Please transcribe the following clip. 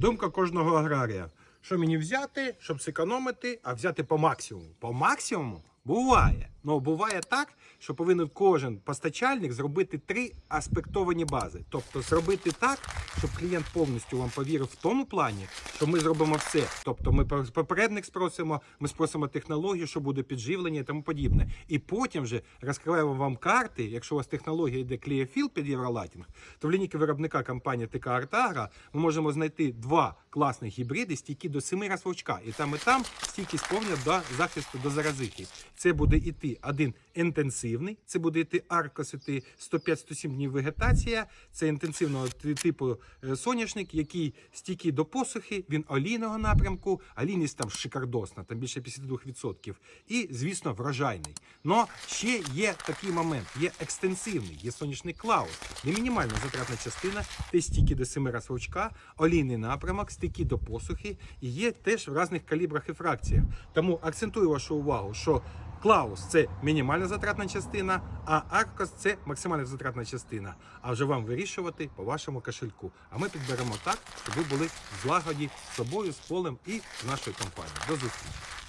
Думка кожного аграрія. Що мені взяти, щоб зекономити, а взяти по максимуму. По максимуму буває. Ну буває так, що повинен кожен постачальник зробити три аспектовані бази. Тобто зробити так, щоб клієнт повністю вам повірив в тому плані, що ми зробимо все. Тобто ми попередник спросимо, ми спросимо технологію, що буде підживлення і тому подібне. І потім вже розкриваємо вам карти. Якщо у вас технологія йде клієфіл під євролатінг, то в лінійки виробника компанії ТК Артагра ми можемо знайти два класних гібриди, стійкі до 7 раз вовчка. І там, і там стійкість повня до захисту до заразити. Це буде іти один інтенсивний, це буде йти аркос, іти 105-107 днів вегетація. Це інтенсивного типу е, соняшник, який стійкий до посухи, він олійного напрямку, олійність там шикардосна, там більше 52%. І, звісно, врожайний. Но ще є такий момент: є екстенсивний, є сонячний клаус, де мінімальна затратна частина, те стійкі до 7 раз вовчка, олійний напрямок, стійкі до посухи, і є теж в різних калібрах і фракціях. Тому акцентую вашу увагу, що Клаус це мінімальна затратна частина, а Аркос це максимальна затратна частина. А вже вам вирішувати по вашому кошельку. А ми підберемо так, щоб ви були в злагоді з собою, з полем і з нашою компанією. До зустрічі!